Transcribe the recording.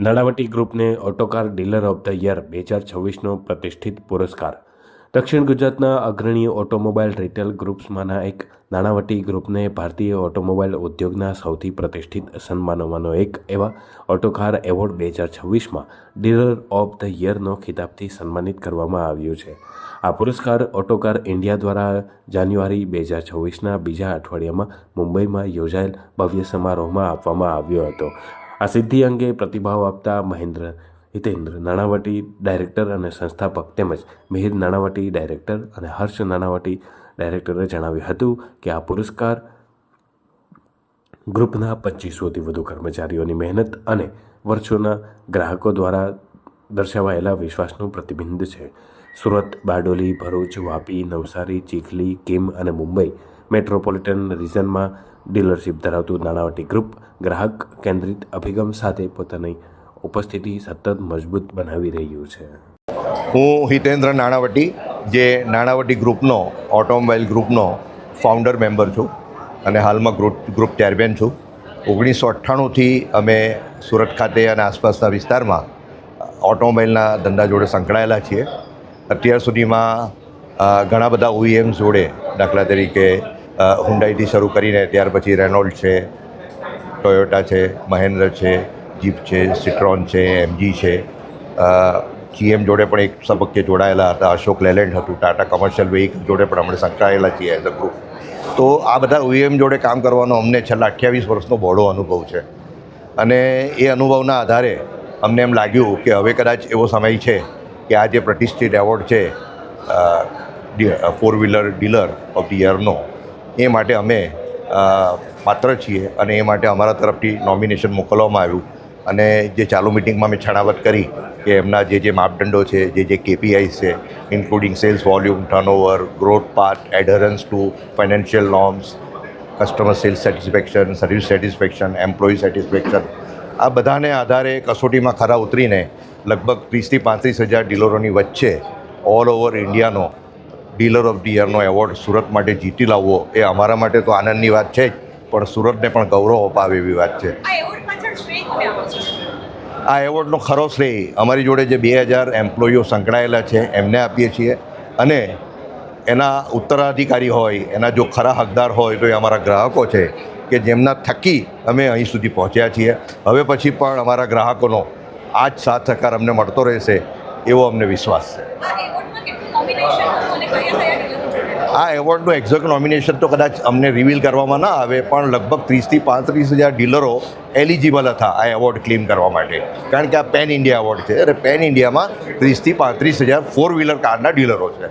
Nanavati ગ્રુપને Autocar dealer of the year બે હજાર છવ્વીસનો પ્રતિષ્ઠિત પુરસ્કાર. દક્ષિણ ગુજરાતના અગ્રણી ઓટોમોબાઈલ રિટેલ ગ્રુપ્સમાંના એક નાણાવટી ગ્રુપને ભારતીય ઓટોમોબાઈલ ઉદ્યોગના સૌથી પ્રતિષ્ઠિત સન્માનોમાંનો એક એવા ઓટોકાર એવોર્ડ બે હજાર છવ્વીસમાં ડીલર ઓફ ધ યરનો ખિતાબથી સન્માનિત કરવામાં આવ્યું છે. આ પુરસ્કાર ઓટોકાર ઇન્ડિયા દ્વારા જાન્યુઆરી બે હજાર છવ્વીસના બીજા અઠવાડિયામાં મુંબઈમાં યોજાયેલ ભવ્ય સમારોહમાં આપવામાં આવ્યો હતો. આ સિદ્ધિ અંગે પ્રતિભાવ આપતા મહેન્દ્ર હિતેન્દ્ર નાણાવટી ડાયરેક્ટર અને સંસ્થાપક તેમજ મિહિર નાણાવટી ડાયરેક્ટર અને હર્ષ નાણાવટી ડાયરેક્ટરે જણાવ્યું હતું કે આ પુરસ્કાર ગ્રુપના પચીસોથી વધુ કર્મચારીઓની મહેનત અને વર્ષોના ગ્રાહકો દ્વારા દર્શાવાયેલા વિશ્વાસનું પ્રતિબિંબ છે. સુરત, બારડોલી, ભરૂચ, વાપી, નવસારી, ચીખલી, કિમ અને મુંબઈ મેટ્રોપોલિટન રિજનમાં ડીલરશીપ ધરાવતું નાણાવટી ગ્રુપ, ગ્રાહક કેન્દ્રિત અભિગમ સાથે પોતાની ઉપસ્થિતિ સતત મજબૂત બનાવી રહ્યું છે. હું હિતેન્દ્ર નાણાવટી, જે નાણાવટી ગ્રુપનો, ઓટોમોબાઈલ ગ્રુપનો ફાઉન્ડર મેમ્બર છું અને હાલમાં ગ્રુપ ગ્રુપ ચેરમેન છું. ઓગણીસો અઠ્ઠાણુંથી અમે સુરત ખાતે અને આસપાસના વિસ્તારમાં ઓટોમોબાઈલના ધંધા જોડે સંકળાયેલા છીએ. અત્યાર સુધીમાં ઘણા બધા ઓઈએમ્સ જોડે દાખલા તરીકે હુન્ડાઈથી શરૂ કરીને ત્યાર પછી રેનોલ્ડ છે, ટોયોટા છે, મહેન્દ્ર છે, જીપ છે, સિટ્રોન છે, એમજી છે. જીએમ જોડે પણ એક તબક્કે જોડાયેલા હતા, અશોક લેલેન્ડ હતું, ટાટા કમર્શિયલ વેહિકલ જોડે પણ અમે સંકળાયેલા છીએ એઝ અ ગ્રુપ તો આ બધા ઓઈએમ જોડે કામ કરવાનો અમને છેલ્લા અઠ્યાવીસ વર્ષનો બહોળો અનુભવ છે. અને એ અનુભવના આધારે અમને એમ લાગ્યું કે હવે કદાચ એવો સમય છે કે આ જે પ્રતિષ્ઠિત એવોર્ડ છે four wheeler dealer of the યરનો એ માટે અમે પાત્ર છીએ અને એ માટે અમારા તરફથી નોમિનેશન મોકલવામાં આવ્યું. અને જે ચાલુ મિટિંગમાં મેં છણાવટ કરી કે એમના જે જે માપદંડો છે, જે જે કેપીઆઈસ છે including sales volume turnover growth path adherence to financial norms customer sales satisfaction service satisfaction employee satisfaction આ બધાને આધારે કસોટીમાં ખરા ઉતરીને લગભગ ત્રીસથી પાંત્રીસ હજાર ડીલરોની વચ્ચે ઓલ ઓવર ઇન્ડિયાનો ડીલર ઓફ ધી યરનો એવોર્ડ સુરત માટે જીતી લાવવો એ અમારા માટે તો આનંદની વાત છે જ પણ સુરતને પણ ગૌરવ અપાવે એવી વાત છે. આ એવોર્ડનો ખરો શ્રેય અમારી જોડે જે બે હજાર એમ્પ્લોયીઓ સંકળાયેલા છે એમને આપીએ છીએ. અને એના ઉત્તરાધિકારી હોય એના જો ખરા હકદાર હોય તો એ અમારા ગ્રાહકો છે કે જેમના થકી અમે અહીં સુધી પહોંચ્યા છીએ. હવે પછી પણ અમારા ગ્રાહકોનો આ જ સાથ સહકાર અમને મળતો રહેશે એવો અમને વિશ્વાસ છે. આ એવોર્ડનું એક્ઝેક્ટ નોમિનેશન તો કદાચ અમને રિવીલ કરવામાં ના આવે, પણ લગભગ ત્રીસથી પાંત્રીસ હજાર ડીલરો એલિજિબલ હતા આ એવોર્ડ ક્લેમ કરવા માટે. કારણ કે આ પેન ઇન્ડિયા એવોર્ડ છે અને પેન ઇન્ડિયામાં ત્રીસથી પાંત્રીસ હજાર ફોર વ્હીલર કારના ડીલરો છે.